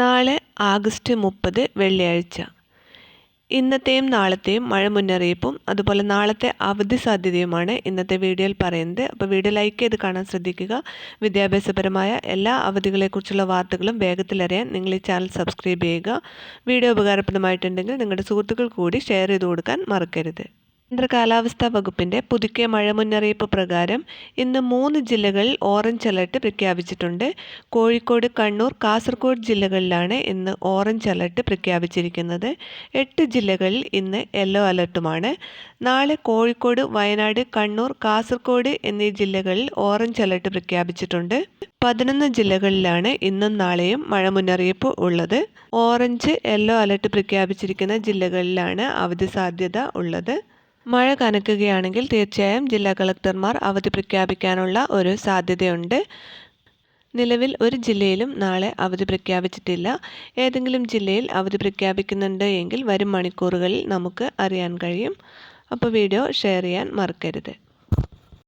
നാളെ ആഗസ്റ്റ് മുപ്പത് വെള്ളിയാഴ്ച. ഇന്നത്തെയും നാളത്തെയും മഴ മുന്നറിയിപ്പും അതുപോലെ നാളത്തെ അവധി സാധ്യതയുമാണ് ഇന്നത്തെ വീഡിയോയിൽ പറയുന്നത്. അപ്പോൾ വീഡിയോ ലൈക്ക് ചെയ്ത് കാണാൻ ശ്രദ്ധിക്കുക. വിദ്യാഭ്യാസപരമായ എല്ലാ അവധികളെക്കുറിച്ചുള്ള വാർത്തകളും വേഗത്തിലറിയാൻ നിങ്ങൾ ഈ ചാനൽ സബ്സ്ക്രൈബ് ചെയ്യുക. വീഡിയോ ഉപകാരപ്രദമായിട്ടുണ്ടെങ്കിൽ നിങ്ങളുടെ സുഹൃത്തുക്കൾ കൂടി ഷെയർ ചെയ്ത് കൊടുക്കാൻ മറക്കരുത്. കേന്ദ്ര കാലാവസ്ഥാ വകുപ്പിന്റെ പുതുക്കിയ മഴ മുന്നറിയിപ്പ് പ്രകാരം ഇന്ന് മൂന്ന് ജില്ലകളിൽ ഓറഞ്ച് അലർട്ട് പ്രഖ്യാപിച്ചിട്ടുണ്ട്. കോഴിക്കോട് കണ്ണൂർ കാസർഗോഡ് ജില്ലകളിലാണ് ഇന്ന് ഓറഞ്ച് അലർട്ട് പ്രഖ്യാപിച്ചിരിക്കുന്നത്. എട്ട് ജില്ലകളിൽ ഇന്ന് യെല്ലോ അലർട്ടുമാണ്. നാളെ കോഴിക്കോട് വയനാട് കണ്ണൂർ കാസർഗോഡ് എന്നീ ജില്ലകളിൽ ഓറഞ്ച് അലർട്ട് പ്രഖ്യാപിച്ചിട്ടുണ്ട്. പതിനൊന്ന് ജില്ലകളിലാണ് ഇന്നും നാളെയും മഴ മുന്നറിയിപ്പ് ഉള്ളത്. ഓറഞ്ച് യെല്ലോ അലർട്ട് പ്രഖ്യാപിച്ചിരിക്കുന്ന ജില്ലകളിലാണ് അവധി സാധ്യത ഉള്ളത്. മഴ കനക്കുകയാണെങ്കിൽ തീർച്ചയായും ജില്ലാ കളക്ടർമാർ അവധി പ്രഖ്യാപിക്കാനുള്ള ഒരു സാധ്യതയുണ്ട്. നിലവിൽ ഒരു ജില്ലയിലും നാളെ അവധി പ്രഖ്യാപിച്ചിട്ടില്ല. ഏതെങ്കിലും ജില്ലയിൽ അവധി പ്രഖ്യാപിക്കുന്നുണ്ട് എങ്കിൽ വരും മണിക്കൂറുകളിൽ നമുക്ക് അറിയാൻ കഴിയും. അപ്പോൾ വീഡിയോ ഷെയർ ചെയ്യാൻ മറക്കരുത്.